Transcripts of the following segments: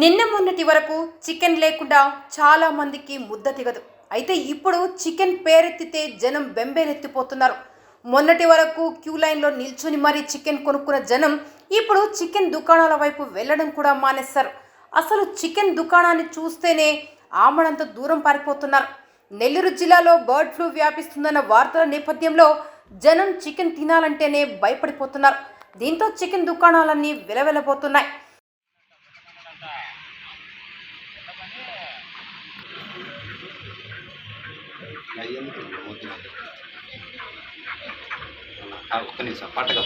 నిన్న మొన్నటి వరకు చికెన్ లేకుండా చాలా మందికి ముద్ద దిగదు అయితే ఇప్పుడు చికెన్ పేరెత్తితే జనం బెంబేలెత్తిపోతున్నారు. మొన్నటి వరకు క్యూ లైన్లో నిల్చుని మరీ చికెన్ కొనుక్కున్న జనం ఇప్పుడు చికెన్ దుకాణాల వైపు వెళ్ళడం కూడా మానేస్తారు. అసలు చికెన్ దుకాణాన్ని చూస్తేనే ఆమడంత దూరం పారిపోతున్నారు. నెల్లూరు జిల్లాలో బర్డ్ ఫ్లూ వ్యాపిస్తుందన్న వార్తల నేపథ్యంలో జనం చికెన్ తినాలంటేనే భయపడిపోతున్నారు. దీంతో చికెన్ దుకాణాలన్నీ విలవెలబోతున్నాయి. ఒక్క నిమిషం పట్టగా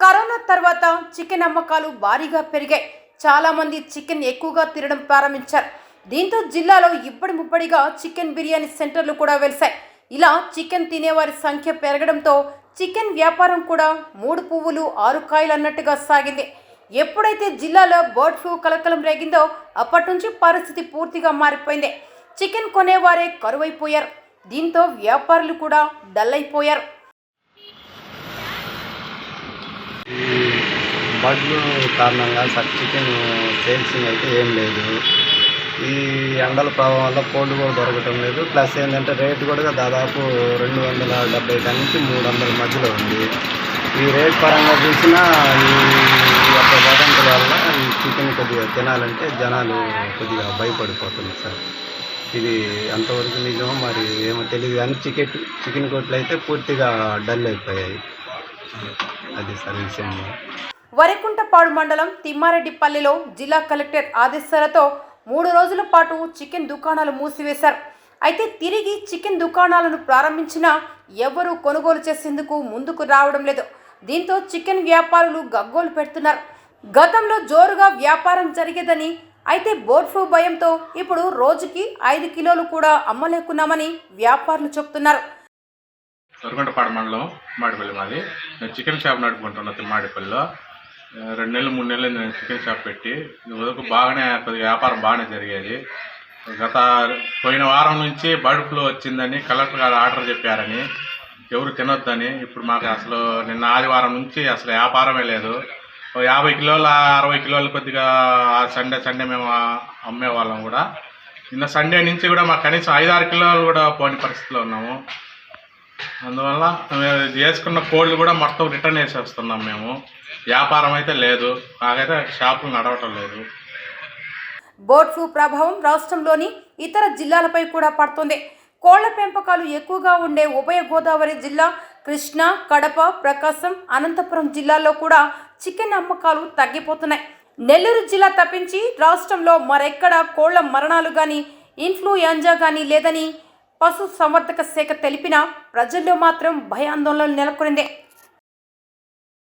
కరోనా తర్వాత చికెన్ అమ్మకాలు భారీగా పెరిగాయి. చాలా మంది చికెన్ ఎక్కువగా తినడం ప్రారంభించారు. దీంతో జిల్లాలో ఇప్పటి ముప్పటిగా చికెన్ బిర్యానీ సెంటర్లు కూడా వెలిశాయి ఇలా చికెన్ తినేవారి సంఖ్య పెరగడంతో చికెన్ వ్యాపారం కూడా మూడు పువ్వులు ఆరు కాయలు అన్నట్టుగా సాగింది. ఎప్పుడైతే జిల్లాలో బర్డ్ ఫ్లూ కలకలం రేగిందో అప్పటి నుంచి పరిస్థితి పూర్తిగా మారిపోయింది. చికెన్ కొనేవారే కరువైపోయారు. దీంతో వ్యాపారులు కూడా డల్ అయిపోయారు ఈ కారణంగా సార్ చికెన్ సేల్సింగ్ అయితే ఏం లేదు. ఈ ఎండల ప్రభావం వల్ల కోళ్ళు కూడా దొరకటం లేదు. ప్లస్ ఏంటంటే రేటు కూడా దాదాపు రెండు వందల డెబ్బై నుంచి మూడు వందల మధ్యలో ఉంది. ఈ రేట్ పరంగా చూసినా ఈ యొక్క వదంతుల వల్ల ఈ చికెన్ కొద్దిగా తినాలంటే జనాలు కొద్దిగా భయపడిపోతుంది సార్. ఇది ఎంతవరకు నిజమో మరి ఏమో తెలియదు కానీ చికెన్ చికెన్ కొట్లు అయితే పూర్తిగా డల్ అయిపోయాయి. అది సార్ విషయం. వరికుంటపాడు మండలం తిమ్మారెడ్డిపల్లిలో జిల్లా కలెక్టర్ ఆదేశాలతో మూడు రోజుల పాటు చికెన్ దుకాణాలు మూసివేశారు. అయితే తిరిగి చికెన్ దుకాణాలను ప్రారంభించినా ఎవరూ కొనుగోలు చేసేందుకు ముందుకు రావడం లేదు. దీంతో చికెన్ వ్యాపారులు గగ్గోలు పెడుతున్నారు. గతంలో జోరుగా వ్యాపారం జరిగేదని అయితే బోర్డ్ ఫ్లూ భయంతో ఇప్పుడు రోజుకి ఐదు కిలోలు కూడా అమ్మలేకున్నామని వ్యాపారులు చెప్తున్నారు. మండలం మాడిపల్లి మాది. నేను చికెన్ షాప్ నడుపుకుంటున్నా మాడిపల్లిలో. రెండు నెలలు మూడు నెలలు నేను చికెన్ షాప్ పెట్టి. వరకు బాగానే కొద్దిగా వ్యాపారం బాగానే జరిగేది. గత పోయిన వారం నుంచి బర్డ్ ఫ్లూ వచ్చిందని కలెక్టర్ గారు ఆర్డర్ చెప్పారని. ఎవరు తినొద్దని. ఇప్పుడు మాకు అసలు నిన్న ఆదివారం నుంచి అసలు వ్యాపారమే లేదు. యాభై కిలోల అరవై కిలోలు కొద్దిగా సండే సండే మేము అమ్మేవాళ్ళం కూడా. నిన్న సండే నుంచి కూడా మాకు కనీసం ఐదారు కిలోలు కూడా పోని పరిస్థితిలో ఉన్నాము. అందువల్ల మేము చేసుకున్న వేసుకున్న కోళ్ళు కూడా మొత్తం రిటర్న్ వేసేస్తున్నాం మేము. వ్యాపారం అయితే లేదు. నాకైతే షాపులు నడవటం లేదు. బర్డ్ ఫ్లూ ప్రభావం రాష్ట్రంలోని ఇతర జిల్లాలపై కూడా పడుతుంది. కోళ్ళ పెంపకాలు ఎక్కువగా ఉండే ఉభయ గోదావరి జిల్లా కృష్ణా కడప ప్రకాశం అనంతపురం జిల్లాల్లో కూడా చికెన్ అమ్మకాలు తగ్గిపోతున్నాయి. నెల్లూరు జిల్లా తప్పించి రాష్ట్రంలో మరెక్కడా కోళ్ళ మరణాలు కానీ ఇన్ఫ్లుయెంజా కానీ లేదని పశు సంవర్ధక శాఖ తెలిపినా ప్రజల్లో మాత్రం భయాందోళనలు నెలకొనింది.